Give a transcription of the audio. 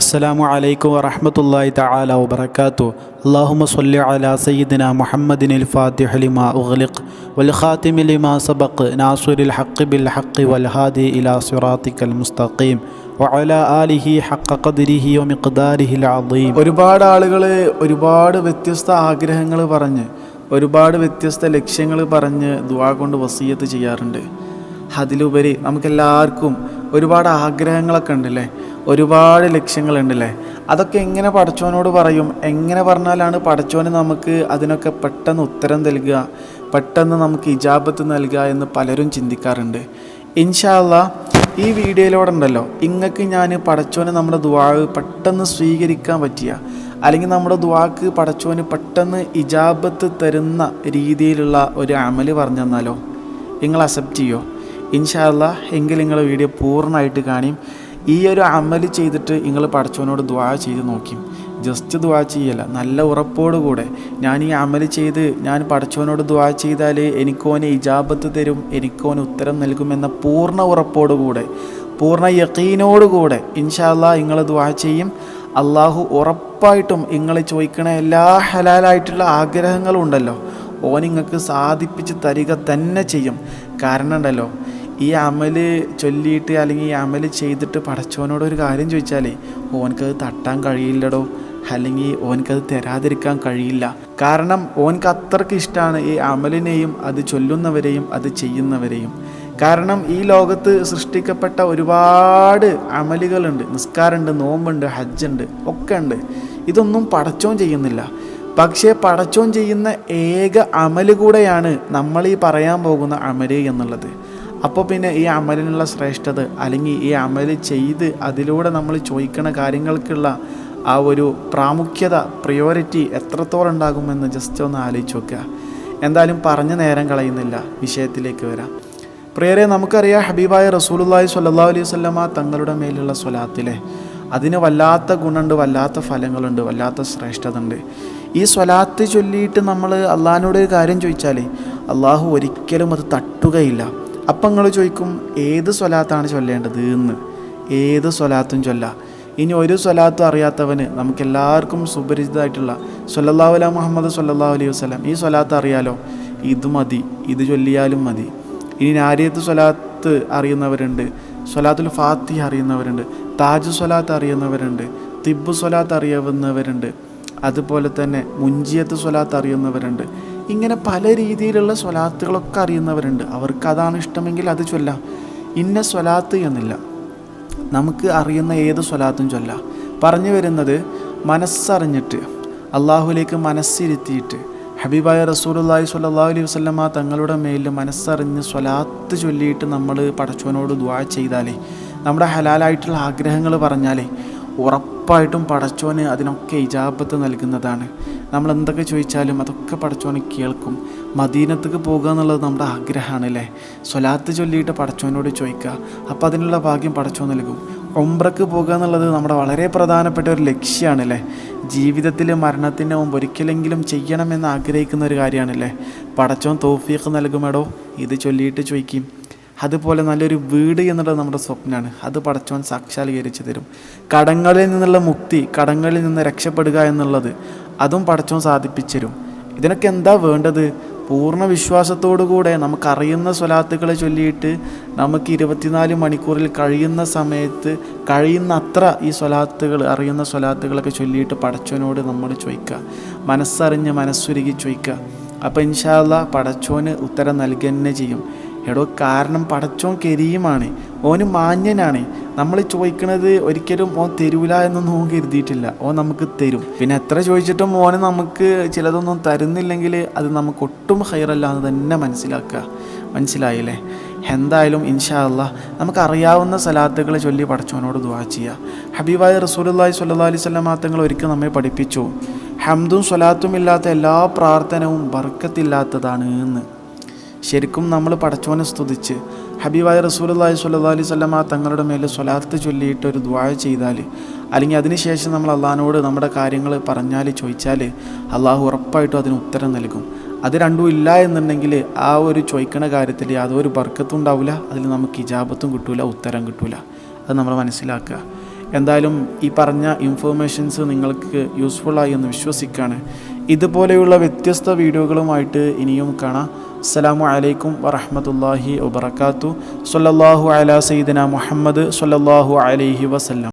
അസ്സലാമു അലൈക്കും വറഹമത്തല്ലാഹി തആല വബറകാതു അല്ലാഹുമ്മ സ്വല്ലി അലാ സയ്യിദിനാ മുഹമ്മദിൻ അൽ ഫാത്തിഹ ലിമാ ഉഗ്ലിഖ് വൽ ഖാതിമി ലിമാ സബഖ് നാസുരിൽ ഹഖ് ബിൽ ഹഖ് വൽ ഹാദി ഇലാ സിറാത്തിക്കൽ മുസ്തഖീം വഅല ആലിഹി ഹഖ ഖദ്രിഹി വമിഖ്ദാരിഹി അൽ അദീം. ഒരുപാട് ആളുകൾ ഒരുപാട് വ്യത്യസ്ത ആഗ്രഹങ്ങൾ പറഞ്ഞ് ഒരുപാട് വ്യത്യസ്ത ലക്ഷ്യങ്ങൾ പറഞ്ഞ് ദുആ കൊണ്ട് വസീയത്ത് ചെയ്യാറുണ്ട്. അതിലുപരി നമുക്കെല്ലാവർക്കും ഒരുപാട് ആഗ്രഹങ്ങളൊക്കെ ഉണ്ടല്ലേ? ഒരുപാട് ലക്ഷ്യങ്ങളുണ്ടല്ലേ? അതൊക്കെ എങ്ങനെ പടച്ചോനോട് പറയും? എങ്ങനെ പറഞ്ഞാലാണ് പടച്ചോന് നമുക്ക് അതിനൊക്കെ പെട്ടെന്ന് ഉത്തരം നൽകുക പെട്ടെന്ന് നമുക്ക് ഇജാബത്ത് നൽകുക എന്ന് പലരും ചിന്തിക്കാറുണ്ട്. ഇൻഷാല്ല ഈ വീഡിയോയിലൂടെ ഉണ്ടല്ലോ. ഇങ്ങക്ക് ഞാൻ പടച്ചോന് നമ്മുടെ ദുവാ പെട്ടെന്ന് സ്വീകരിക്കാൻ പറ്റിയ അല്ലെങ്കിൽ നമ്മുടെ ദുവാക്ക് പടച്ചോന് പെട്ടെന്ന് ഇജാബത്ത് തരുന്ന രീതിയിലുള്ള ഒരു അമൽ പറഞ്ഞു തന്നാലോ? നിങ്ങൾ അക്സെപ്റ്റ് ചെയ്യോ? ഇൻഷാല്ല എങ്കിൽ നിങ്ങൾ വീഡിയോ പൂർണമായിട്ട് കാണിയും ഈ ഒരു അമൽ ചെയ്തിട്ട് നിങ്ങൾ പഠിച്ചവനോട് ദ്വാ ചെയ്ത് നോക്കി. ജസ്റ്റ് ദ്വാ ചെയ്യല്ല നല്ല ഉറപ്പോടുകൂടെ ഞാൻ ഈ അമൽ ചെയ്ത് ഞാൻ പഠിച്ചവനോട് ദ്വാ ചെയ്താൽ എനിക്കോന് ഇജാബത്ത് തരും എനിക്കോന് ഉത്തരം നൽകുമെന്ന പൂർണ ഉറപ്പോടുകൂടെ പൂർണ യക്കീനോടുകൂടെ ഇൻഷാല്ല നിങ്ങൾ ദ്വാ ചെയ്യും. അള്ളാഹു ഉറപ്പായിട്ടും നിങ്ങൾ ചോദിക്കണ എല്ലാ ഹലാലായിട്ടുള്ള ആഗ്രഹങ്ങളും ഉണ്ടല്ലോ. ഓൻ നിങ്ങൾക്ക് സാധിപ്പിച്ച് തരിക തന്നെ ചെയ്യും. കാരണം ഉണ്ടല്ലോ ഈ അമൽ ചൊല്ലിയിട്ട് അല്ലെങ്കിൽ ഈ അമൽ ചെയ്തിട്ട് പടച്ചവനോട് ഒരു കാര്യം ചോദിച്ചാലേ ഓനക്കത് തട്ടാൻ കഴിയില്ലടോ അല്ലെങ്കിൽ ഓനക്കത് തരാതിരിക്കാൻ കഴിയില്ല. കാരണം ഓനക്ക് അത്രയ്ക്ക് ഇഷ്ടമാണ് ഈ അമലിനെയും അത് ചൊല്ലുന്നവരെയും അത് ചെയ്യുന്നവരെയും. കാരണം ഈ ലോകത്ത് സൃഷ്ടിക്കപ്പെട്ട ഒരുപാട് അമലുകളുണ്ട്. നിസ്കാരമുണ്ട് നോമ്പുണ്ട് ഹജ്ജുണ്ട് ഒക്കെ ഉണ്ട് ഇതൊന്നും പടച്ചോൻ ചെയ്യുന്നില്ല. പക്ഷേ പടച്ചോൻ ചെയ്യുന്ന ഏക അമൽ കൂടെയാണ് നമ്മൾ ഈ പറയാൻ പോകുന്ന അമൽ എന്നുള്ളത്. അപ്പോൾ പിന്നെ ഈ അമലിനുള്ള ശ്രേഷ്ഠത അല്ലെങ്കിൽ ഈ അമൽ ചെയ്ത് അതിലൂടെ നമ്മൾ ചോദിക്കുന്ന കാര്യങ്ങൾക്കുള്ള ആ ഒരു പ്രാമുഖ്യത പ്രയോറിറ്റി എത്രത്തോളം ഉണ്ടാകുമെന്ന് ജസ്റ്റ് ഒന്ന് ആലോചിച്ച് നോക്കുക. എന്തായാലും പറഞ്ഞ നേരം കളയുന്നില്ല. വിഷയത്തിലേക്ക് വരാം. പ്രിയരെ നമുക്കറിയാം ഹബീബായ റസൂലുള്ളാഹി സ്വല്ലല്ലാഹു അലൈഹി വസല്ലമ തങ്ങളുടെ മേലുള്ള സ്വലാത്തിലെ അതിന് വല്ലാത്ത ഗുണമുണ്ട് വല്ലാത്ത ഫലങ്ങളുണ്ട് വല്ലാത്ത ശ്രേഷ്ഠത ഉണ്ട്. ഈ സ്വലാത്ത് ചൊല്ലിയിട്ട് നമ്മൾ അള്ളാഹിനോട് ഒരു കാര്യം ചോദിച്ചാൽ അള്ളാഹു ഒരിക്കലും അത് തട്ടുകയില്ല. അപ്പം നിങ്ങൾ ചോദിക്കും ഏത് സ്വലാത്താണ് ചൊല്ലേണ്ടത് എന്ന്. ഏത് സ്വലാത്തും ചൊല്ലാം. ഇനി ഒരു സ്വലാത്തും അറിയാത്തവന് നമുക്കെല്ലാവർക്കും സുപരിചിതമായിട്ടുള്ള സല്ലല്ലാഹു അല മുഹമ്മദ് സല്ലല്ലാഹു അലൈഹി വസല്ലം ഈ സ്വലാത്ത് അറിയാലോ? ഇത് മതി. ഇത് ചൊല്ലിയാലും മതി. ഇനി നാരിയത്ത് സ്വലാത്ത് അറിയുന്നവരുണ്ട്. സ്വലാത്തുൽ ഫാത്തി അറിയുന്നവരുണ്ട്. താജ് സ്വലാത്ത് അറിയുന്നവരുണ്ട്. തിബ് സ്വലാത്ത് അറിയാവുന്നവരുണ്ട് അതുപോലെ തന്നെ മുഞ്ചിയത്ത് സ്വലാത്ത് അറിയുന്നവരുണ്ട്. ഇങ്ങനെ പല രീതിയിലുള്ള സ്വലാത്തുകളൊക്കെ അറിയുന്നവരുണ്ട്. അവർക്ക് അതാണ് ഇഷ്ടമെങ്കിൽ അത് ചൊല്ലാം. ഇന്ന സ്വലാത്ത് എന്നില്ല. നമുക്ക് അറിയുന്ന ഏത് സ്വലാത്തും ചൊല്ലാം. പറഞ്ഞു വരുന്നത് മനസ്സറിഞ്ഞിട്ട് അള്ളാഹുലേക്ക് മനസ്സിരുത്തിയിട്ട്. ഹബീബായ റസൂലുള്ളാഹി സ്വല്ലല്ലാഹു അലൈഹി വസല്ലമ തങ്ങളുടെ മേലിൽ മനസ്സറിഞ്ഞ് സ്വലാത്ത് ചൊല്ലിയിട്ട് നമ്മൾ പടച്ചവനോട് ദ്വാ ചെയ്താലേ നമ്മുടെ ഹലാലായിട്ടുള്ള ആഗ്രഹങ്ങൾ പറഞ്ഞാലേ ഉറപ്പായിട്ടും പടച്ചോന് അതിനൊക്കെ ഇജാബത്ത് നൽകുന്നതാണ്. നമ്മൾ എന്തൊക്കെ ചോദിച്ചാലും അതൊക്കെ പടച്ചോന് കേൾക്കും. മദീനത്തേക്ക് പോകുക എന്നുള്ളത് നമ്മുടെ ആഗ്രഹമാണ് അല്ലേ സ്വലാത്ത് ചൊല്ലിയിട്ട് പടച്ചോനോട് ചോദിക്കുക. അപ്പോൾ അതിനുള്ള ഭാഗ്യം പടച്ചോൻ നൽകും. ഒമ്പ്രക്ക് പോകുക എന്നുള്ളത് നമ്മുടെ വളരെ പ്രധാനപ്പെട്ട ഒരു ലക്ഷ്യമാണല്ലേ? ജീവിതത്തിൽ മരണത്തിന് മുമ്പ് ഒരിക്കലെങ്കിലും ചെയ്യണമെന്ന് ആഗ്രഹിക്കുന്ന ഒരു കാര്യമാണല്ലേ? പടച്ചോൻ തോഫിയൊക്കെ നൽകുമെടോ ഇത് ചൊല്ലിയിട്ട് ചോദിക്കും. അതുപോലെ നല്ലൊരു വീട് എന്നുള്ളത് നമ്മുടെ സ്വപ്നമാണ് അത് പടച്ചവൻ സാക്ഷാത്കരിച്ചു തരും. കടങ്ങളിൽ നിന്നുള്ള മുക്തി കടങ്ങളിൽ നിന്ന് രക്ഷപ്പെടുക എന്നുള്ളത് അതും പടച്ചവൻ സാധിപ്പിച്ചു തരും. ഇതിനൊക്കെ എന്താ വേണ്ടത്? പൂർണ വിശ്വാസത്തോടുകൂടെ നമുക്കറിയുന്ന സ്വലാത്തുകളെ ചൊല്ലിയിട്ട് നമുക്ക് ഇരുപത്തിനാല് മണിക്കൂറിൽ കഴിയുന്ന സമയത്ത് കഴിയുന്ന അത്ര ഈ സ്വലാത്തുകൾ അറിയുന്ന സ്വലാത്തുകളൊക്കെ ചൊല്ലിയിട്ട് പടച്ചോനോട് നമ്മൾ ചോദിക്കുക. മനസ്സറിഞ്ഞ് മനസ്സുരുകി ചോദിക്കുക. അപ്പോൾ ഇൻഷാല്ല പടച്ചോന് ഉത്തരം നൽകുക തന്നെ ചെയ്യും. എടോ കാരണം പടച്ചോൻ കരീമാണ്. ഓന് മാന്യനാണ്. നമ്മൾ ചോദിക്കണത് ഒരിക്കലും ഓൻ തരൂല എന്നൊന്നും ഓൻ കരുതിയിട്ടില്ല. ഓൻ നമുക്ക് തരും. പിന്നെ എത്ര ചോദിച്ചിട്ടും ഓന് നമുക്ക് ചിലതൊന്നും തരുന്നില്ലെങ്കിൽ അത് നമുക്ക് ഒട്ടും ഹൈറല്ല എന്ന് തന്നെ മനസ്സിലാക്കുക. മനസ്സിലായില്ലേ? എന്തായാലും ഇൻഷാ അല്ല നമുക്ക് അറിയാവുന്ന സലാത്തുകൾ ചൊല്ലി പടച്ചോനോട് ദുവാ ചെയ്യുക. ഹബീബായ റസൂലുള്ളാഹി സ്വല്ലല്ലാഹി അലൈഹി വസല്ലം തങ്ങൾ ഒരിക്കൽ നമ്മെ പഠിപ്പിച്ചു. ഹംദും സ്വലാത്തും ഇല്ലാത്ത എല്ലാ പ്രാർത്ഥനവും ബർക്കത്തില്ലാത്തതാണ് എന്ന്. ശരിക്കും നമ്മൾ പടച്ചോനെ സ്തുതിച്ച് ഹബീബായ റസൂലി സ്വല്ലാ അലൈഹി സ്വലമ തങ്ങളുടെ മേൽ സ്വലാത്ത് ചൊല്ലിയിട്ട് ഒരു ദ്വാഴ ചെയ്താൽ അല്ലെങ്കിൽ അതിനുശേഷം നമ്മൾ അള്ളഹാനോട് നമ്മുടെ കാര്യങ്ങൾ പറഞ്ഞാൽ ചോദിച്ചാൽ അള്ളാഹു ഉറപ്പായിട്ടും അതിന് ഉത്തരം നൽകും. അത് രണ്ടും ഇല്ല എന്നുണ്ടെങ്കിൽ ആ ഒരു ചോദിക്കണ കാര്യത്തിൽ യാതൊരു ബർക്കത്തും ഉണ്ടാവില്ല. അതിൽ നമുക്ക് ഇജാബത്തും കിട്ടില്ല ഉത്തരം കിട്ടില്ല അത് നമ്മൾ മനസ്സിലാക്കുക. എന്തായാലും ഈ പറഞ്ഞ ഇൻഫോർമേഷൻസ് നിങ്ങൾക്ക് യൂസ്ഫുള്ളായി എന്ന് വിശ്വസിക്കുകയാണ്. ഇതുപോലെയുള്ള വ്യത്യസ്ത വീഡിയോകളുമായിട്ട് ഇനിയും കാണാം. അസ്സലാമു അലൈക്കും വറഹമത്തല്ലാഹി വബർക്കാത്തു സല്ലല്ലാഹു അലാ സയ്യിദന മുഹമ്മദ് സല്ലല്ലാഹു അലൈഹി വസല്ലം.